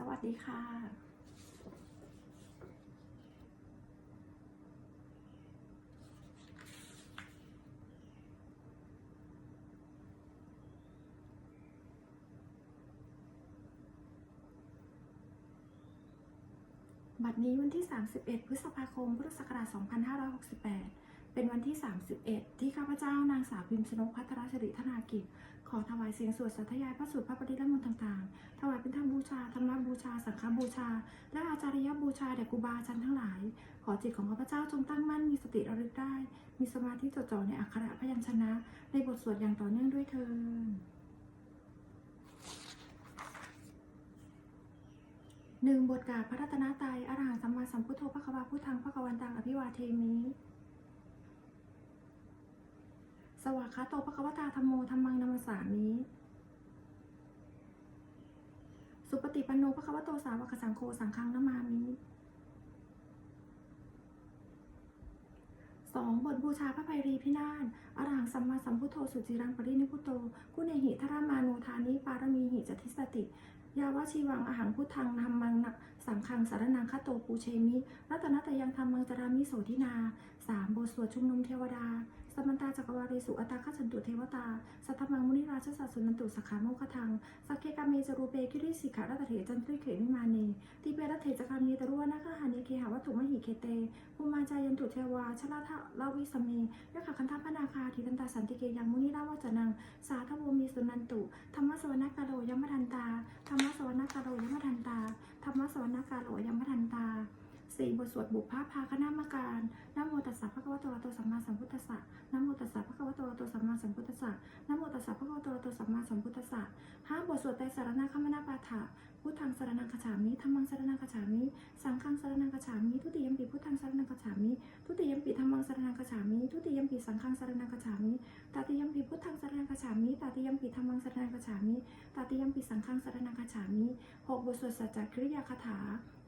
สวัสดีค่ะบัดนี้วันที่ 31 พฤษภาคม พุทธศักราช 2568 เป็นวันที่ 31 ที่ข้าพเจ้านางสาวพิมพ์ชนกพัทรสิริธนากิจ ขอถวายเสียงสวดสัทยายพระสูตรพระปฏิรัมนต์ต่างๆ ถวายเป็นธรรมบูชา ธรรมบูชา สังฆบูชา และอาจารยบูชาแด่ครูบาอาจารย์ทั้งหลาย ขอจิตของข้าพเจ้าจงตั้งมั่นมีสติระลึกได้ มีสมาธิจดจ่อในอักขระพยัญชนะ ในบทสวดอย่างต่อเนื่องด้วยเถิดหนึ่งบทกาพระรัตนตรัยอรหังสัมมาสัมพุทโธพระควาพุทธังพระกวันตังอภิวาเทมิ ส วากาโตภควตาธรรมโมธรรมังนามัสสามิ สุปฏิปันโนภควโตสาวกสังโฆสังฆังนามามิสองบทบูชาพระไพรีพินาศอรหังสัมมาสัมพุทโธสุจิรังปรินิพุโตกุเนหิทรามาโนทานิปารมีหิจติสติ ยาวชีวังอาหังพุทธังธรรมังนะสังฆังสารนังคโตปูเชมิ รัตนตยังธรรมังจารามิโสทินาสามบทสวดชุมนุมเทวดา สมันตาจักรวาลีสุอัตาขจันตุเทวตา สัทธมังมุนิราชสัสสุนันตุสขาโมคทัง สักเคกาเมจรูเปกิริสิกขารัตเถจันทริเขมิมาเนติเปรัตเถจกามีตรุวนาคหาเนเคหาวัตถุมหิเคเตภูมาจายันตุเทวาชลาทะลาวิสเมยะขะคันทพนาคาทิทันตาสันติเกยังมุนิราวัจนัง สาธโวมีสุนันตุ ธรรมสวนากาโลยมทันตา ธรรมสวนากาโลยมทันตา ธรรมสวนากาโลยมทันตา สี่บทสวดบุพภาพาคณามการนโมตัสสะพระคะวะโตอะระโตสัมมาสัมพุทธัสสะนโมตัสสะพระคะวะโตอะระโตสัมมาสัมพุทธัสสะนโมตัสสะพระคะวะโตอะระโตสัมมาสัมพุทธัสสะห้าบทสวดไตรสารณคมนาปาฐะพุทธังสารนังคฉามิธรรมังสารนังคฉามิสังฆังสารนังคฉามิทุติยมปิพุทธังสารนังคฉามิทุติยมปิธรรมังสารนังคฉามิทุติยมปิสังฆังสารนังคฉามิตติยมปิพุทธังสารนังคฉามิตติยมปิธรรมังสารนังคฉามิตติยมปิสังฆังสารนังคฉามิหกบทสวดสัจจคริยาคาถา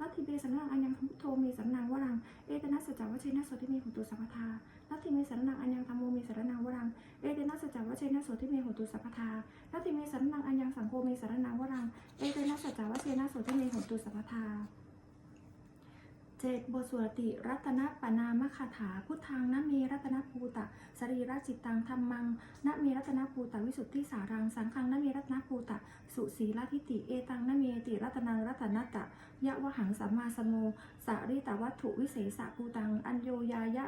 ลัทธิเบสังนังอัญญังพุทโธมีสันนังวรังเอตนะสัจจวัชเชนะโสติเมหุตุสัพพทา ลัทธิเมสันนังอัญญังธรรมโมมีสารนังวรังเอเตนะสัจจวัชเชนะโสติเมหุตุสัพพทาลัทธิเมสันนังอัญญังสังโฆมีสารนังวรังเอเตนะสัจจวัชเชนะโสติเมหุตุสัพพทาเจ็ดบทสวดติรัตนปนามคาถา พุทธังนะเมรัตนภูตะสรีระจิตตังธรรมังนะเมรัตนภูตะวิสุทธิสารัง สังฆังนะเมรัตนภูตะสุสีลทิติเอตังนะเมติรัตนังรัตนตะยะวหังสัมมาสโมสาริตวัตถุวิเศษะภูตัง อัญโยยายะ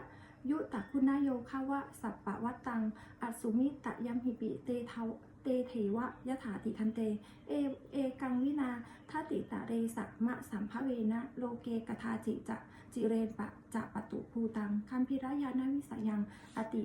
ยุตะคุณโยคาวะสัปปะวัตตังอสุมิตะยัมหิปิเตเทาเตเทวะยะถาติทันเต เอ เอกังวินาทติตะเรสัมะสัมภเวนะ โลเกกทาจิจะจิเรนปะจะปตุภูตังคัมพิรยานาวิสยังอติ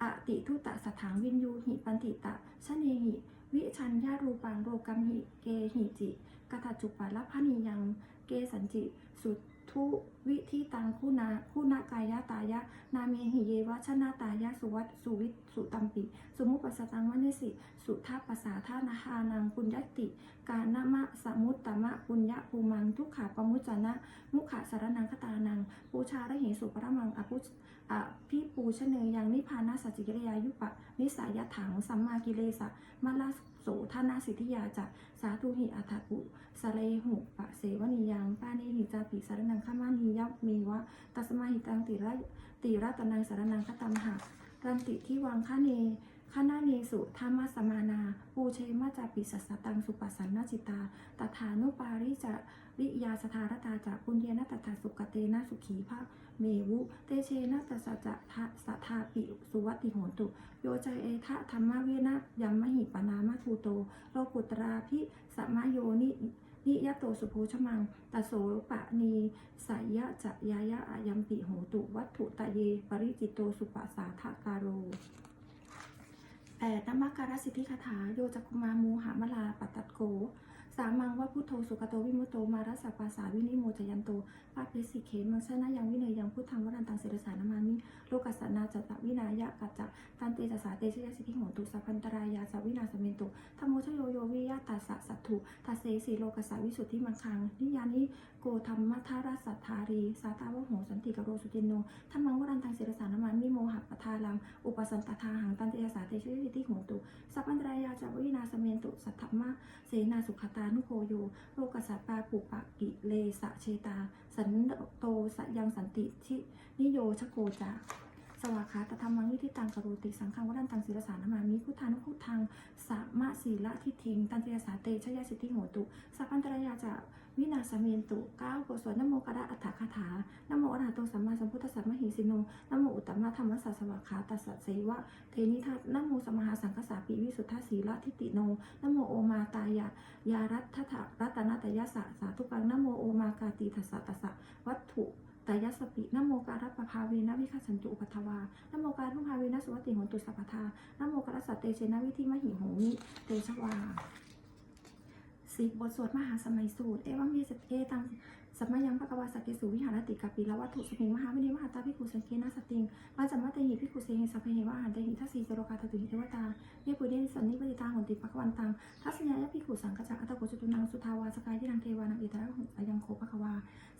อติทุตะสถางวินยูหิปันติตะชะเนหิวิชัญญารูปังโรกัมหิ เกหิจิกทาจุปะละพะนิยัง เกสันจิ สุทุ วิธิตังคุณาคุณากายะตายะ นาเมหิเยวะชนะตายะสุวัตสุวิตสุตัมปิสมุปัสตังวเนสิ สุทัปปัสสาธานาานังปุญญติ กานามะสมุตตมะปุญญภูมัง ทุกขาปมุจจนะ มุขะสารนังคตานัง ปูชาระเหสุปรมังอภุอะพิปูชเนยังนิพานาสัจจิกิริยายุปะ นิสายถังสัมมากิเลสะมะลาโสธานาสิทธิยาจะสาธุหิอัฏฐปุสเลหุปะเสวนิยังปานิหิจาปิสารนังขมานิยัเมวะ ตัสมาหิตังติระติระตนังสารนังคตัมหะรันติที่วังคะเนคณาเนสุธรรมสมานา ปูเชมาจาปิสัสตังสุปัสสันนจิตา ตถานุปาริจาริยาสธารตาจากปุญเยนตถาสุกเตนะสุขีภาเมวุ เตเชนะตัสะจะทะสัทธาปิสุวัติโหตุ โยใจเอทะธรรมเวนะยัมมหิปนามะทูโต โลกุตราพิสัมมโยนิ นิยโตสุโพชมังตโสปะนีสายะจะยายะอายัมปิโหตุ วัตถุตะเย ปริจิตโตสุปัสสาทกาโรแปดนมักการสิทธิคาถาโยจักุมามูหามลาปัตตโก สามังว่าพุทโธสุขโตวิมุตโตมารัสสะปาสาวินิโมจยันโตปาเพสิเขมังชนะยังวิเนยยังพุทธังวรันตังเสรสานามามิโลกัสสนาจัตตวินายะกัจจตันเตจัสสาเตชยสิทธิโหตุสัพพันตรายาสวินาสเมนตุธรรมโมชโยโยวิยะตัสสะสัตถุทัสเสสีโลกัสสวิสุทธิมังคังนิยานิ โกธรรมทาราสัทธารี สาตาวะโหสันติกโรสุจินโนธรรมังวรันตังศิรสานามันมิโมหะปทาลัง อุปสันตทาหังตันเตยสาเตชิวิติโหตุ สัพพันตรายาจาวินาสเมนตุ สัทธมะเสนาสุขตานุโคโย โลกัสสะปาปุปะกิเลสะเชตา สันโตสะยังสันติชินิโยชโกจาสวากขาตธรรมังวิธิตังกโรติสังฆังวัฏันตังศิรสานามามิพุทธานุพุทธังสัมมาสีละทิฏฐิงตันเตยสาเตชยสิทธิโหตุสัพพันตรายาจะ วินาสเมนตุเก้าโกศลนโมกระอัฏฐคาถานโมอรหัตโตสัมมาสัมพุทธัสสะมหิสิโนนโมอุตตมะธรรมสัสสวากขาตัสสะเสวะเทนิทัตนโมสมหาสังคสาปิวิสุทธาสีละทิติโนนโมโอมาตายายารัตถะรัตนตยสะสาธุกังนโมโอมากาติทัสสะตัสสะวัตถุตายสปินโมการัปปภาเวนะวิคัสันตุอุปัทวานโมการุภาเวนะสุวัติหนตุสัพพทานโมกัสสะเตเชนะวิธิมหิโหมิเตชวา สิบบทสวดมหาสมัยสูตร เอวังเยสเอตังสัมมายังปะกวาสักเกสุวิหารติกาปีละวัตถุสมิงมหาวินิมหาตาพิคุสังเกนาสติงปัญจมัตเตหิพิคุเซหิสัพเพหิวะหันเตหิทัสสีจโรกาตตุหิเทวตาเยปุเดนสันนิปติตาหนติปะกวันตังทัศนายพิคุสังกจักอัตโกจุตุนังสุทาวาสกายที่นังเทวานังอิทระหุอายังโคปะกวา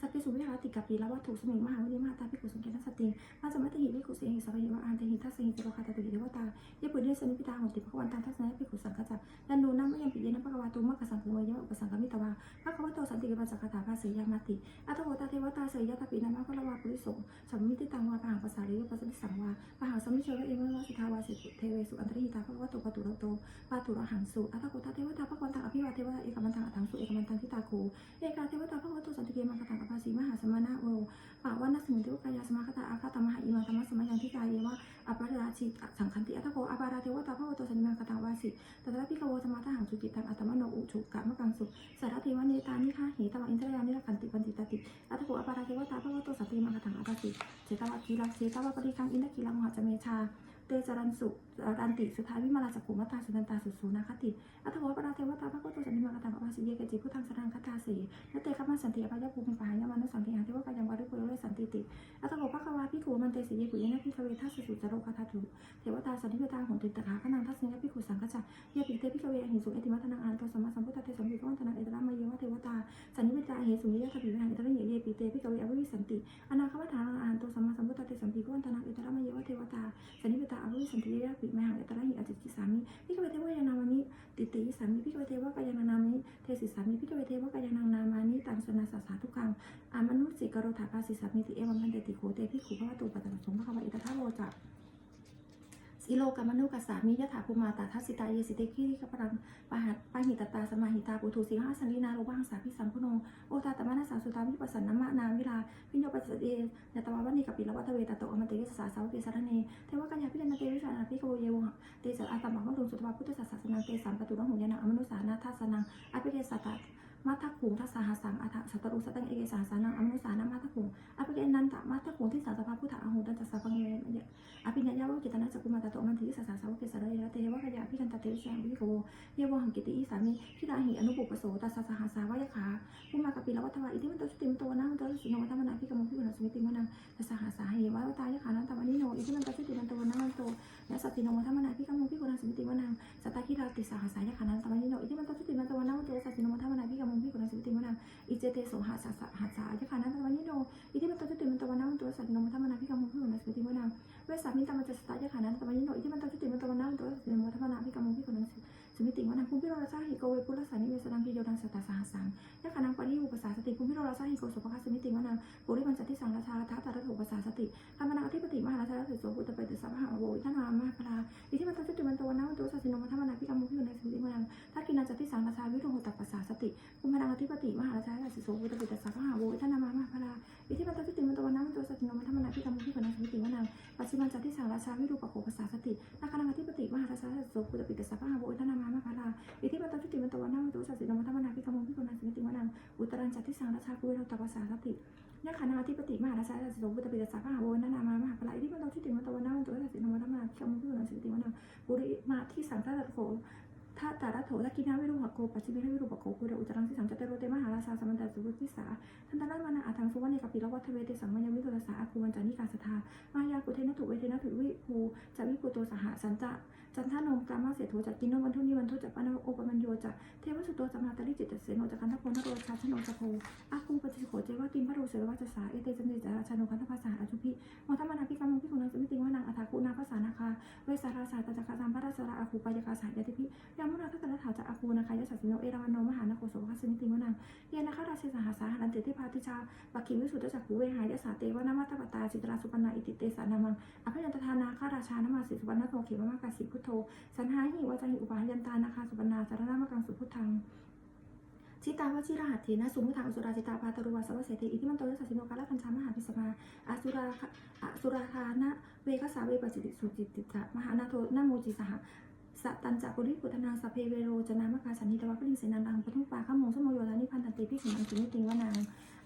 สักเกสุวิหารติกาปิละวัตถุสมิงมหาวินิมาตาพิคุสังเกนาสติงปัญจมัตเตหิพิคุเสหิสัพเพหิวะหันเตหิทัสสีจโรกาตตุหิเทวตาเยปุเดนสันนิปติตาหนติปะวันตังทัศญายพิคุสังกจักยันโนนัมมะยังปิเยนะปะกวาตุมะกสังคุเมยะอุปสังกมิตวาภะคะวะโตสันติกิปัสสะคาถาภาสียามาติอัตโกตาเทวตาเสยยะตาปินามะพะละวาปุริโสสัมมิติตังวาปะหังภาษาริยุปัสสิสังวาปะหังสมิเชวะเอวะวะสิทาวาสิเทเวสุอันตริหิตาภะคะวะโตปตุระโตปะตุระหังสุอัตโกตาเทวตาภะคะวันตังอภิวาเทวตาเอกมันตังอัตถังสุเอกมันตังทิตาโคเอกาเทวตาภะคะวะโตสันติเกมังคตังอภาสีมหาสมณะโอปะวันนัสมิงเทวกายาสมาคตาอาคาตมหาอิมังธรรมสมัยยังทิกายเยวะอปาราชิตสังคันติอัตโกอปาราเทวตาภะคะวะโตสันติมังคตังวาสิตตระพิกโวธรรมะทหังสุจิตังอัตมโนอุชุกะมะกังสุสารเทวะเนตานิฆาเหตวะอินทรยานิรักันติปันติตติอัตโกอปาราเทวตาพระวโตสัตติมังคถังอัตติเจตวะกีรังเจตวะปริคังอินทกิรังมหาจเมชาเตจรันสุรันติสุทาวิมาลาจักขุมตาสุนันตาสุสูนาคติอัตโกปราเทวตาพระวโตสัตติมังคถังอภาสิเยกจิพุทธังสรังคตาสีนเตคัมมาสันติอภายภูมิปหายามานุสังเกหังเทวกายังวาริปุโรเลสันติติอัตโกภควาพิคูมันเตสิเยกุยนะพิคเวทัสสุจโรคาทาถุเทวตาสันติเวตาของติตถาขนังทัศนยพิคุสังกัจจเยปิเตพิคเวหิสุเอติมัทนังอันตสัมมาสัมพุทธเตสัมภิวัฒนังเอตระมะเยวะเทวตาสันนิเวตาเหสุนิยะตปิวิหังเอตระเยเยปิเตพิกเวอวิสันติอนาควัฏฐานังอันตสัมมาสัมพุทธเตสัมภิวัฒนังเอตระมะเยวะเทวตาสันนิเวตาอวิสันติยะปิมหังเอตระหิอจิจิสามิพิกเวเทวายานามานิติติสามิพิกเวเทวกายานานามิเทสิสามิพิกเวเทวกายานานามานิตังสนาสาสาทุกังอามนุสิกโรธาภาสิสามมิติเอวัมพันเตติโคเตพิขุพระวตุปัตตะสงฆ์พระคาวะอิตถาโลจัก สิโลกามนุกัสสามิยะถาภูมาตาทัสสิตาเยสิเตคิริกปรังปะหัตปะหิตตาสมาหิตาปุถุสีหาสันลินาโรบังสาพิสัมพุโนโอตาตมะนาสาสุตาวิปัสสันนมะนาวิลาพิญโยปัสสเดยตวาวันิกปิลวัตเวตโตอมเตวิสสาสาวเกสารเนเทวกัญญาพิเรนเตวิสานาภิกโวเยวะเตสะอาตมังคุสุตวาพุทธศาสนาเตสัมปตุระหุญญาณอมนุสานาทัสนังอภิเกสัตต มัทธคุงทัสหาสังอัฏฐสัตตุสตังเอกสาสานังอมนุสานังมัทธคุงอภิเกนันตะมัทธคุงที่สาสภาพุทธะอหุตันจัสสะปังเยมะอภิญญาวิกิตนะจักุมาตโตมันทิสาสาสาวเกสารเยระเทวะกยาพิกันตเตวิสังวิโกเยวหังกิติอีสามิพิราหิอนุปุปโสตัสสหาสาวายะขาภูมากปิลวัตวะอิทิมันตสติมโตนังตสุโนธรรมนาพิกมุพิกุณสมิติมนังตัสหาสาเหวะวตายะขานันตมนิโนอิทิมันตสติมันโตนังโตยะสติโนธรรมนาพิกมุพิกุณสมิติมนังสัตตะคิราติสหาสายะขานันตมนิโนอิทิมันตสติมันโต เจเต วุตาปิตาสัพหาโวอิทานามามาพลาอิทิปัตตสิติมันตวันนังตัวสตินมัทมนาพิกรรมพิกนังสมิติวนังปัจจิมันจัตติสังราชาวิรูปโขภาษาสตินาคานังอธิปติมหาราชาสิโสวุตปิตาสัพหาโวอิทานามามาพลาอิทิปัตตสิติมันตวันนังตัวสตินมัทมนาพิกรรมพิกนังสมิติวนังอุตรันจัตติสังราชากุเวโรตภาษาสติยะขานังอธิปติมหาราชาสิโสวุตปิตาสัพหาโวอิทานามามหาพลาอิทิปัตตสิติมันตวันนังตัวสตินมัทมนาพิกรรมพิกนังสมิติวนังปุริมาที่สังฆาตโข ถ้าตาระโถตะกินาวิรูปโกปัจจิเมวิรูปโกกุเดอุจารังสิสังจเตโรเตมหาราชาสมันตสุวิสาทันตะนามานาอาทังสุวรรณกปิลวัฒเวเตสังมัญวิโรสาอาคูวันจานิกาสธามายากุเทนถุเวเทนถุวิภูจะวิปุโตสหสันจะจันทานมกามาเสโทจักกินโนวันทุนิวันทุจักปานโอปมัญโยจัก เทวสุตโตสัมมาตริจิตตเสโนจักคันทโพนโรชาชโนจักโพอาคูปฏิโขเจวะติมพระโรเสวะจัสสาเอเตจันเดจาราชานุคันทภาษาอจุพิมอธรรมนาพิกรรมพิคุนังสมิติวานังอัฏฐาคุนาภาษานาคาเวสาราสาตจักรสัมพระราสระอาคูปายกาสายติพิยามุนาทัตตะถาจักอาคูนาคายสัสสิโนเอราวันโนมหานโคโสภสมิติวานังเยนะคราชสหาสาหันเตติพาติชาปักขิวิสุทธจักขุเวหายยสาเตวนามาตตปตาจิตราสุปนาอิติเตสานามังอภัยันตทานาข้าราชานามาสิสุวรรณโตเขมมากาสิพุทโธสันหาหิวาจหิอุปายันตานาคาสุปนาสารนามกังสุพุททังชิตาวชิรหัตถีนะสุมุทังอสุราจิตาปาตรุวาสวัสเสติอิทิมันโตยสัสสิโนกาลคัญชามหาพิสมาอสุราอสุราคานะเวกสาเวปสิติสุจิตติตะมหานาโทนาโมจิสห สตันจักปุริปุตนาสพเพเวโรจนามกาสันนิตวะปริงเสนันดังปทุมปาขโมงสมโยธานิพันตันติพิสิมังกินิติงวนาง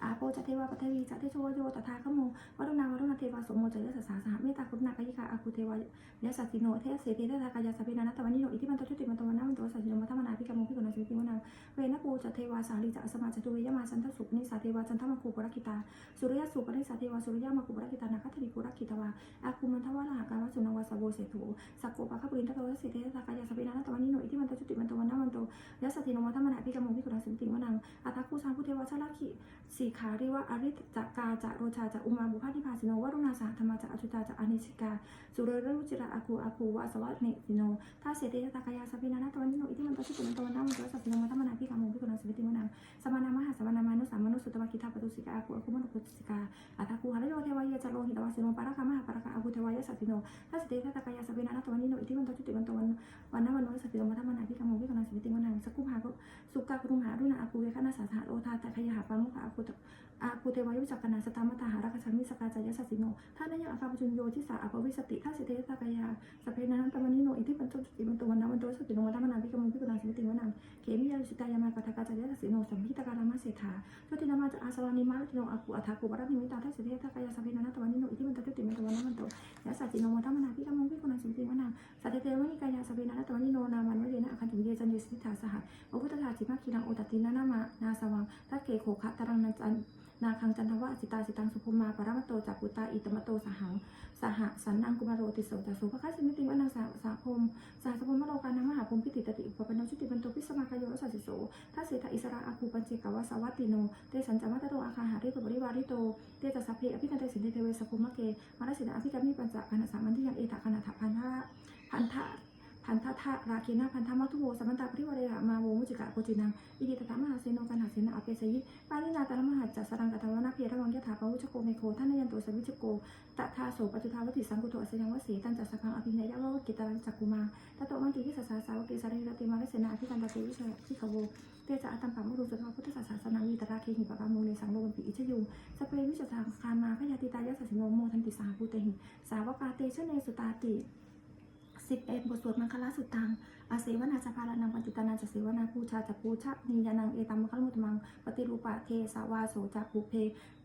อาโปจเทวาปเทวีจะเทโชวโยตถาขโมวรุณาวรุณเทวาสมโมจยสสาสหเมตตาคุณนากายิกาอาคุเทวายะสัสสิโนเทเสเทเททากายาสพเพนานัตวันนิโนอิทิมันตชุติมันตวันนามันโตสัสสิโนมัทมนาพิกรรมพิกุณาสิวิติวนางเวนะปูจะเทวาสาลีจะอสมาจตุเวยมาจันทสุปนิสาเทวาจันทมาคูปุรกิตาสุริยสุปนิสาเทวาสุริยมาคูปุรกิตานาคัตถิปุรกิตวาอาคุมันทวาลหากาวสุนวาสโบเสถุสักโกปะขปุรินทโตสิเทตากายาสเปนาตวันนิโนอิทิมันตจุติมันตวันนามันโตยัสสติโนมัทมนาพิกรรมพิกุณาสิวิติวนังอัตคูสาพุเทวาชาลคิสีขาริวะอริจักกาจะโรชาจะอุมาบุพาธิภาสิโนวรุณาสหธรรมาจะอจุตาจะอนิสิกาสุเรรุจิระอาคูอาคูวะสวัสเนสิโนท่าเสเตตากายาสเปนาตวันนิโนอิทิมันตจุติมันตวันนามันโตสัสสิโนมัทมนาพิกรรมพิกุณาสิวิติวนังสมานามหาสมานามนุสามานุสุตวะกิทาปตุสิกาอาคุอาคุมนุปุสิกาอัตคูหะโยเทวายะจโลหิตวาสิโนปาระคามหาปาระคาอาคุเทวายะสัตติโนทัสติเทตกายาสเปนาตวันนิโนอิทิวันตจุติวันตวันวันนั้นวันโนสัตติโนมัทมนาพิกรรมพิกรณาสิวิติวนังสกุมหาสุกาคุรุมหารุณาอาคุเวคณาสาสหโอทาตะขยหาปามุขอาคุตอาคุเทวายุจักรนาสตามตาหารักชันมิสกาจายสัสสิโนท่านนยังอาคาปจุนโยทิสาอาภวิสติทัสติเทตกายาสเปนานัตวันนิโนอิทิวันโตจุติวันโตวันนั้นวันโตสัตติโนมัทมนาพิกรรมพิกรณาสิวิติวนังเขมิยาสิตายามาปทากาจายสัสสิโนสัมพิตการามาเศรษฐาโชตินามาจะอาสวานิมาลติโนอากูอัฐากูปรัตนิมิตาทัสสิเททักายาสเปนานัตวันนิโนอิทิมันตจุติมันตวันนัมันโต ยะสัจจิโนมัทมนาพิกามงพิกุณาสิวิติวนาสัตเตเวนิกายาสเปนานัตวันนิโนนามันวเรนะอคันตุเยจันเยสิทธาสหะโอพุทธทาจิมาคีรังโอตตินานามานาสวังทักเกโขคะตรังนันจันนาคังจันทวะสิตาสิตังสุภมาปรามโตจักปุตตาอิตมโตสหังสหสันนังกุมารโรติโสจัสุภคัสสิมิติวนาสาสาพมสาสพมโลกานังมหาพมพิติตติอุปปนชุติปันโตพิสมากายโยสัสสิโสถ้าเสถอิสระอาคูปัญเจกวาสวัตติโนะทะราเคนะพันธะมัทุโวสัมมันตาปริวเรหะมาโวมุจิกะโกจินังอิติตถามหาเสโนกันหาเสนาอเปสยิปารินาตารมหัจจสรังกัตวนาเพระวังยถาปวุชโกเมโคท่านยันโตสวิชโกตถาโสปจุทาวติสังกุโตอสยังวสีตันจัสสังอภิเนยวะวกิตารังจักกุมาตโตมันติวิสสสาสาวกิสาริรติมาเลเสนาอภิกันตติวิชยพิขโวเตจะอัตตัมปัมมรุสุทธาพุทธศาสนาวีตราเคหิปะปามุเนสังโลกันปิอิชยุงสเปรวิจทางคามาพยาติตายาสัสสิโนโมทันติสาภูเตหิสาวกาเตชเนสุตาติ สิบเอ็ดบทสวดมังคลาสุตัง อาเสวนาจะพารนังปฏิตานาจะเสวนาภูชาจะภูชานียานังเอตัมมะคลมุตมัง ปฏิรูปะเทสาวาโสจะภูเพ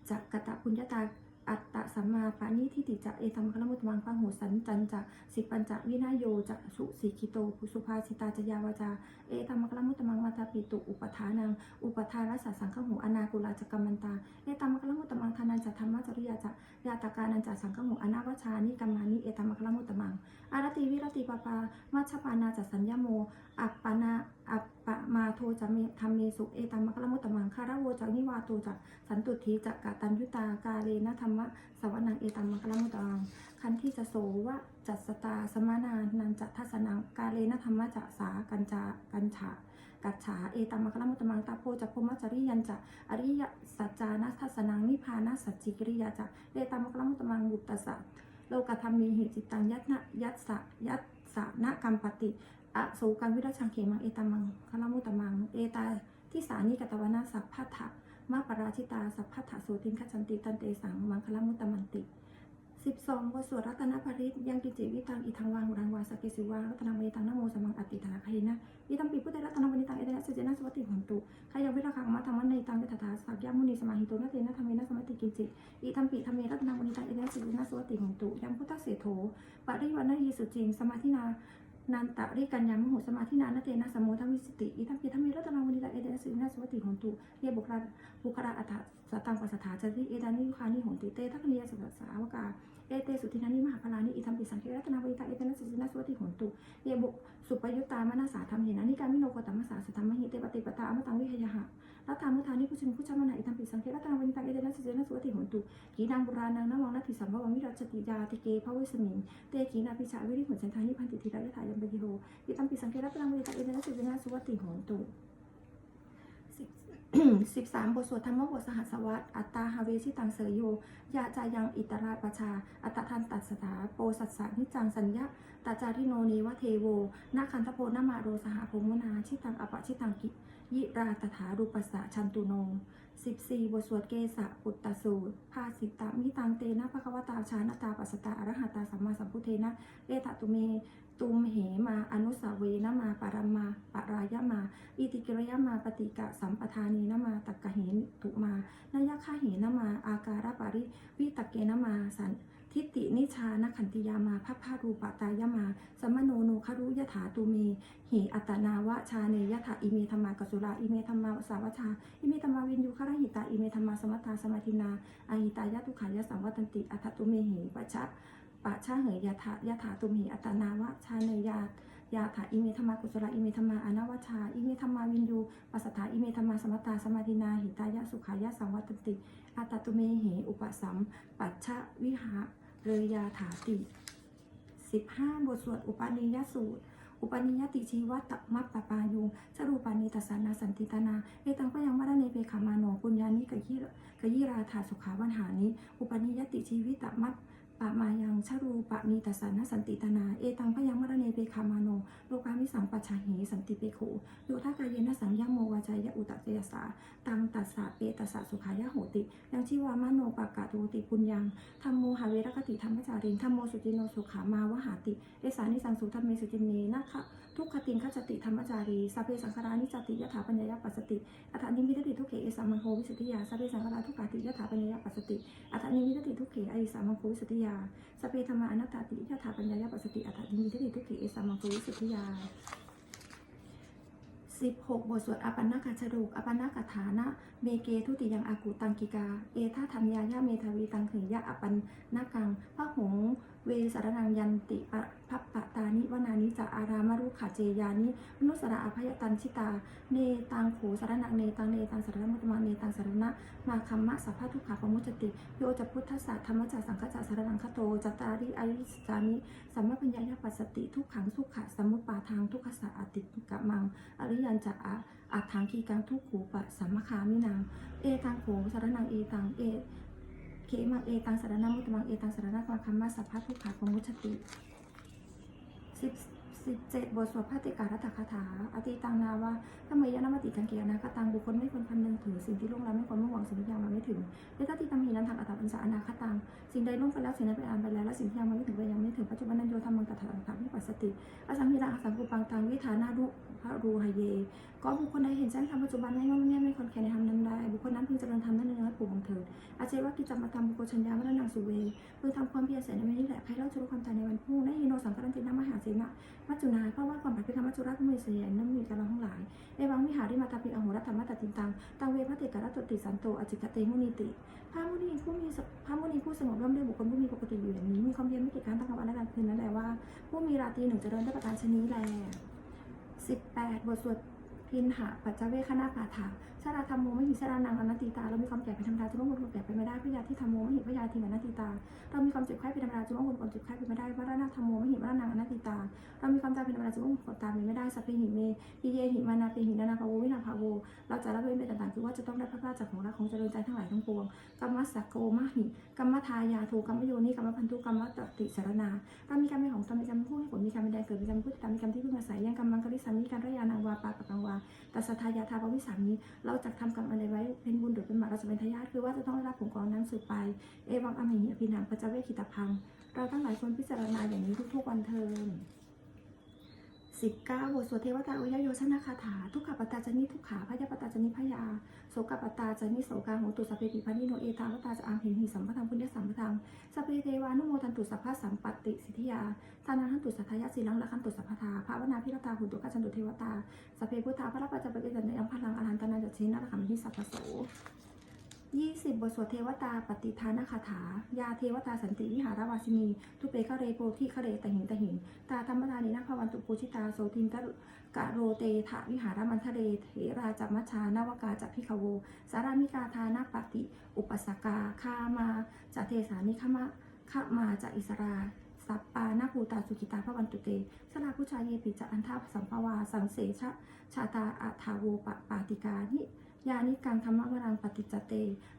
จะกตะปุญญาตา อัตตะสัมมาปานิทิติจะเอตัมมะคลมุตมังพังโหสันจันจะสิปัญจะวินาโยจะสุสิกิโตภุสุภาสิตาจยาวาจา เอตัมมะคลมุตตมังมัตาปิตุอุปทานัง อุปทานรัสสังฆหูอนากุลาจกรรมันตา เอตัมมะคลมุตตมังทานันจะธรรมะจริยาจะยาตกานันจะสังฆหูอนาวชานิกัมมานิเอตัมมะคลมุตตมังอารติวิรติปปามัชฌปานาจัสสัญญโม อัปปานาอัปปะมาโทจะเมธรรมเมสุเอตัมมะคลมุตตมังคาระโวจักนิวาโตจักสันตุทีจักกะตัญยุตากาเลนะธรรมะสวนังเอตัมมะคลมุตตมังคันที่จะโสวะจัสสตาสมานานันจะทัสนังกาเลนะธรรมะจะสากัญจากัญฉากัจฉาเอตัมมะคลมุตตมังตาโพจะพมจริยันจะอริยสัจจานัทัสนังนิพานัสสัจจิกิริยาจะเอตัมมะคลมุตตมังบุตตสสะโลกธรรมมีเหตุจิตตังยัตนะยัตสะยัตสะนะกรรมปฏิ อสูกังวิราชังเขมังเอตัมมังคลมุตมัง เอตาทิสานิกตวนาสัพพัทธะมาปราชิตาสัพพัทธะโสตินขจันติตันเตสังมังคลมุตมันติสิบสองบทสวดรัตนปริตยังกิจิวิตังอิทังวังรังวาสเกสิวารัตนังเวตังนโมสมังอติตาคายนะอิตัมปิพุทธรัตนังวนิตังเอเดนะสเจนะสวัติหันตุขายาวิราคังมาธรรมันในตังเวทถาสักยามุนีสมาหิโตนะเตนะธรรมเนะสมัติกินจิอิทัมปิธรรมเมรัตนังวนิตังเอเดนะสเจนะสวัติหันตุยังพุทธเสโถปริวันนายีสุจิงสมาธินา นันตะริกัญญามโหสมาธินานเตนะสมโมทวิสติอิทัมปิทัมมเมรัตนังวนิตาเอเดนะสสินาสวัติหนตุเยบุคราบุคราอัฏฐสตังปัสสถาจติเอดานิยุคานิหนติเตทักเนียสุสสาวกา เอเตสุทินานิมหาพลานิอิทัมปิสังเครัตนาวิตาเอเตนะสินาสวัติโหนตุเยบุสุปยุตตามนาสาธรรมเหนานิการมิโนโกตมัสสาสธรรมหิเตปฏิปตาอมตังวิหยหะรัตตามุทานิพุชินพุชามนาอิทัมปิสังเครัตนาวิตาเอเตนะสินาสวัติโหนตุกีนางบุรานังนวังนัตถิสัมภวังวิรัชติยาติเกภเวสมิงเตกีนาพิชาวิริหุนสันทานิพันติธิรายถายัมปะยิโหอิตัมปิสังเกรัตลังเวตาเอเดนะสินาสุวัติโหนตุ สิบสามบทสวดธรรมบทสหัสวัตอัตตาฮาเวชิตังเสยโยยาจายังอิตราปชา อัตทันตัดสถาโปสัสสานิจังสัญญาตาจาริโนเนวะเทโวนาคันทโพนามาโรสหพมุนา ชิตังอปะชิตังกิ ยิราตถารูปัสสะชันตุโน สิบสี่บทสวดเกสะปุตตสูตร ภาสิตามิตังเตนะภควตาชานตาปัสตาอรหัตตาสัมมาสัมพุเทนะเอตตุเมตุมเหมาอนุสาเวนะมาปารมาปารายมา อิติกิรยมาปฏิกะสัมปทานีนะมาตักกะเหตุมานายคาเหนะมา อาการปาริวิตกเกนะมาสัน ทิฏฐินิชานขันติยามาพัพพารูปตายมา สมโนโนคารุยถาตุเมเหอัตนาวะชาเนยถาอิเมธรรมากสุราอิเมธรรมาสาวชา อิเมธรรมาวินยูคารหิตาอิเมธรรมาสมัตตาสมาธินาอหิตายะทุขายะสังวัตันติอัตตุเมเหปัจฉะปะชาเหยยถายาถาตุมหิอัตนาวะชาเนยยายาถาอิเมธรรมากุศลอิเมธรรมาอนาวชา อิเมธรรมาวินยูปัสสถาอิเมธรรมาสมัตตาสมาธินาหิตายะสุขายะสังวัตติอัตตุเมเหอุปสัมปัจฉะวิหะ เรยยาถาติสิบห้าบทสวดอุปนิยสูตร อุปนิยติชีวัตมัตตปายุงสรูปานิตสานาสันติตนา เอตังก็ยังวรเนเปขามาโนปุญญานิกะยิกะยิราถาสุขาวันหานิ อุปนิยติชีวิตมัต ปะมายังชรูปะมีตัสสานสันติตนา เอตังพยังมรเนเปคามาโน โลกามิสังปัชาเหสันติเปโขโยทากายเยนะสังยโมวาจายะอุตตะเจยสา ตังตัสสะเปตัสสะสุขายะโหติ ยังชิวามโนปากะตูติปุญญังธรรมโมหาเวรกติธรรมจารินธรรมโมสุจินโนสุขามาวหาติ เอสานิสังสุธรรมเมสุจินเนนะคะ ทุกขติงขจติธรรมจารีสัพเพสังขารานิจติยถาปัญญายปัสสติอัฏฐานิมิตติทุกเขเอสัมมังโควิสติยาสัพเพสังขาราทุกขาติยถาปัญญายปัสสติอัฏฐานิมิตติทุกเขอิสัมมังโควิสติยาสัพเปธรรมานัตตาติยถาปัญญายปัสสติอัฏฐานิมิตติทุกเขเอสัมมังโควิสติยา16 บทสวดอปันนากาชโดกอปันนากาฐานะ เมเกทุติยังอากูตังกิกา เอธาธรรมยายาเมทวีตังเขยะอปันนากังพระหงเวสารนังยันติปะพัปปะตานิวนานิจะอารามารุขาเจยานิมนุสระอภัยตันชิตา เนตังโขสารนังเนตังเนตังสารมุตมาเนตังสารณะมาคัมมะสัพพะทุกขาปมุจติโยจะพุทธศาสธรรมจัสังฆจัสารนังคโตจัตตาริอายุสจานิสัมมาปัญญายปัสสติทุกขังสุขะสมุปปาทางทุกขสะอติกะมังอริยันจะอะอัตถังคีกังทุกขูปะสัมมาคามินัง เอตังโขสารนังเอตัง เอเขมังเอตังสารนังมุตมังเอตังสารนังมาคัมมาสัพพะทุกขาปมุจจติสิบสิบเจ็ดบทสวดพระติการัตถคาถา อติตังนาวาถ้าเมยนามติกังเกียนะกตังบุคคลไม่ควรคำนึงถึงสิ่งที่ล่วงแล้วไม่ควรมุ่งหวังสิ่งที่ยังมาไม่ถึงเยตติตัมหีนันทางอัตตาปัญสาอนาคตัง สิ่งใดล่วงไปแล้วสิ่งนั้นเป็นอันไปแล้วและสิ่งที่ยังมาไม่ถึงก็ยังไม่ถึงปัจจุบันนันโยธรรมังตัถาตังวิปัสสติอสังหิราอสังกุปังตังวิธานารุพระรูหเย ก็บุคคลใดเห็นแจ้งธรรมปัจจุบันไม่งอมแง่ไม่คนแคร์ในธรรมนั้นได้บุคคลนั้นพึงเจริญธรรมนั้นในน้อยปู่ของเถิดอาเจวะกิจจามธรรมบุคคลชัญญามรณังสุเวพึงทำความเพียรเสียในวันนี้แหละใครเล่าจะรู้ความตายในวันพรุ่งได้ยินโนสังกัรันตินามหาเสนะมัจจุนาเพราะว่าความผัดพิธรรมมัจจุราชมือเสียน้ำมีกำลังทั้งหลายเอวังวิหาริมาตาปิอโหรัตถมัตตติตังตังเวพระเตกะรัตติสันโตอจิกเตมุนิติพระมุนีผู้มีพระมุนีผู้สงบร่มด้วยบุคคลผู้มีปกติอยู่อย่างนี้มีความเพียรไม่กิดการตั้งกลางวันและกางคืนนั่นแหละว่า ผู้มีราตรีหนึ่งเจริญได้ประการชนี้แล18 บทสวด พินหะปัจจเวคณาปาถาชาราธรรมโมไม่หิชารานังอนัตติตา เรามีความแก่เป็นธรรมดาจะล่วงพ้นความแก่ไปไม่ได้พยาที่ธรรมโมไม่หิพยาทีอนัตติตา เรามีความเจ็บไข้เป็นธรรมดาจะล่วงพ้นความเจ็บไข้ไปไม่ได้วรณะธรรมโมไม่หิวรณังอนัตติตา เรามีความตายเป็นธรรมดาจะล่วงพ้นความตายไปไม่ได้สัพเพหิเมยิเยหิมานาเปหินานาภาโววินาภาโวเราจะรับเว้นไปต่างๆคือว่าจะต้องได้พระราชจากของรักของเจริญใจทั้งหลายทั้งปวงกรรมสักโกมหิกรรมทายาทูกรรมโยนิกรรมพันธุกรรมตติสารนาเรามีกรรมเป็นของตนมีกรรมผู้ให้ผลมีกรรมเป็นใดเกิดมีกรรมผู้ติดตามมีกรรมที่พึ่งอาศัยยังกรรมมังกริสามีการระยานังวาปากังวาต่สัทายาทาปวิสามีเราจะทำกรรมอะไรไว้เป็นบุญหรือเป็นบาปเราจะเป็นทายาทคือว่าจะต้องได้รับผลกองนั้นสืบไป เอวังอมหิอภินังปัจจเวคิตพัง เราทั้งหลายควรพิจารณาอย่างนี้ทุกๆวันเทิน19บทสวดเทวตาอุยโยชนะคาถา ทุกขปตาจนิทุกขาพยาปตาจนิพยาโสกปตาจนิโสกาโหตุสพเพปิพันิโนเอตาวตาจะอังเห็นหิสัมปทังพุญญสัมปทังสพเพเทวานุโมทันตุสัพพะสัมปติสิทธิยาทานังทันตุสัทธายสีลังละคันตุสัพพทาภาวนาพิรตาหุตุกัจจันตุเทวตาสพเพพุทธาพระปัจจปฏิจันในอัมพั ลังอรหันตนาจชนรขัมพิสัพพโสยี่สิบบทสวดเทวตาปฏิทานคาถา ยาเทวตาสันติวิหารวาสินี ทุเปคะเรโปธิคะเรตหิงตหิงตาธรรมทานินาภวันตุปูชิตาโสทินตะกะโรเตทะวิหารมันทะเรเถราจัมัชชานาวกาจัพิขโว สารามิกาทานาปฏิ อุปสกาคามาจะเทสานิขมะขมาจะอิสรา สัปปานาภูตาสุขิตาพระวันตุเตสลาผู้ชายเยปิจะอันทาสัมภวาสังเสชะชาตาอาทาโวปปาติกานิยานิกังธรรมวรังปฏิจเต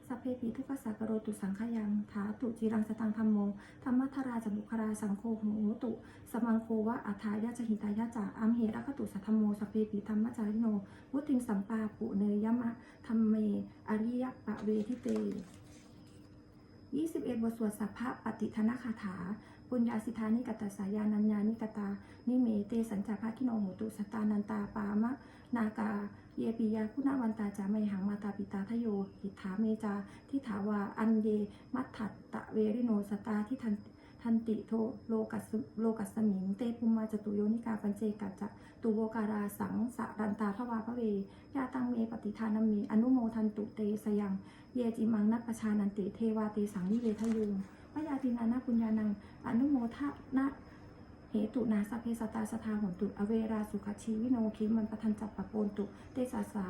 สัพเพปิทุกขสักโรตุสังขยังถาตุจิรังสตังธรรมโมธรรมทราจบุคราสังโฆโหตุ สมังโควะอัทายาจหิตายาจาอัมเหรัคตุสัทธมโมสัพเพปิธรรมจาริโน วุติงสัมปาปุเนยมะธรรมเม อริยปะเวทิเต 21 บทสวดสัพพะปฏิทนาคาถา ปุญญาสิทธานิกตสายานัญญานิกตา นิเมเตสัญจาภาคิโนโหตุสตานันตาปามะ นากา เยปิยาคุณวันตาจามหังมาตาปิตาทโยหิทธาเมจาทิถาวา อันเย มัตถัตตะเวริโนสตาทิทันทันติโทโลกัสโลกัสมิงเตปุมมาจตุโยนิกาปัญเจกัจจะตุโวการาสังสะรันตาพระวาพระเวยาตังเมปฏิทานามีอนุโมทันตุเตสยัง เยจิมังนัปชานันติเทวาเตสังนิเวทยุงพยาตินานาปุญญานัง อนุโมทนะเหตุนาสพเพสตาสทาหนตุ อเวราสุขชีวิโนคิมันปทันจับปะโปนตุ เตสาสา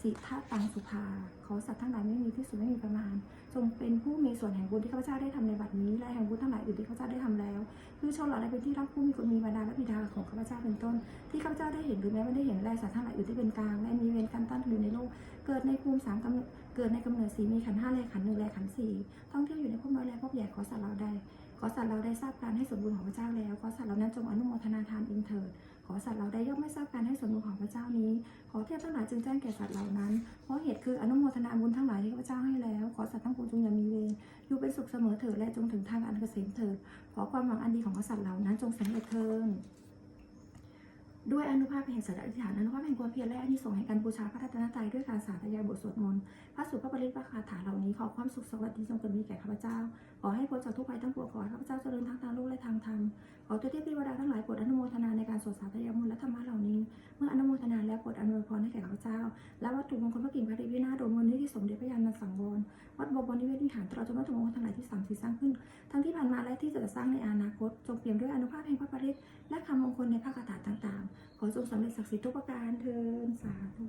สิทธตังสุภา ขอสัตว์ทั้งหลายไม่มีที่สุดไม่มีประมาณ จงเป็นผู้มีส่วนแห่งบุญที่ข้าพเจ้าได้ทำในบัดนี้ และแห่งบุญทั้งหลายอื่นที่ข้าพเจ้าได้ทำแล้วเพื่อชาวเราได้เป็นที่รักผู้มีคุณมีบรรดาและบิดาของข้าพเจ้าเป็นต้น ที่ข้าพเจ้าได้เห็นหรือแม้ไม่ได้เห็นและสัตว์ทั้งหลายอื่นที่เป็นกลางและมีเวรกันต้านอยู่ในโลก เกิดในภูมิสามกำเนิดเกิดในกำเนิดสีมีขันห้าแลขันหนึ่งแลขันสี่ท่องเที่ยวอยู่ในภพน้อยแลภพใหญ่ขอสัตว์เราได้ ขอสัตว์เราได้ทราบการให้สมบูรณ์ของพระเจ้าแล้ว ขอสัตว์เรานั้นจงอนุโมทนาทานอินเถิด ขอสัตว์เราได้ย่อมไม่ทราบการให้สมบูรณ์ของพระเจ้านี้ ขอเทพทั้งหลายจึงแจ้งแก่สัตว์เหล่านั้น เพราะเหตุคืออนุโมทนาบุญทั้งหลายที่พระเจ้าให้แล้ว ขอสัตว์ทั้งปวงจงอย่ามีเวร อยู่เป็นสุขเสมอเถิดและจงถึงทางอันเกษมเถิด ขอความหวังอันดีของสัตว์เหล่านั้นจงสำเร็จเถิด ด้วยอนุภาพแห่งสัตว์อธิษฐานอนุภาพแห่งความเพียรและอานิสงส์แห่งการบูชาพระรัตนตรัยด้วยการสาธยายบทสวดมนต์พระสุภพระปริตพระคาถาเหล่านี้ขอความสุขสวัสดีจงเกิดมีแก่ข้าพเจ้า ขอให้พ้นจากทุกภัยทั้งปวงขอให้ข้าพเจ้าเจริญทั้งทางโลกและทางธรรมขอตัวเทพเทวดาทั้งหลายโปรดอนุโมทนาในการสวดสาธยายมนต์และธรรมะเหล่านี้ เมื่ออนุโมทนาแล้วโปรดอนวยพรให้แก่ข้าพเจ้า และวัตถุมงคลพระกิ่งพระเดชวินาโดมนต์ที่สมเด็จพระยาณสังวรวัดบวรนิเวศวิหารตลอดจนวัตถุมงคลทั้งหลายที่สามสิสร้างขึ้น ทั้งที่ผ่านมาและที่จะสร้างในอนาคตจงเปี่ยมด้วยอนุภาพแห่งพระปริต และคำมงคลในพระคาถาต่างๆ ขอจงสำเร็จศักดิ์สิทธิ์ทุกประการเทินสาธุ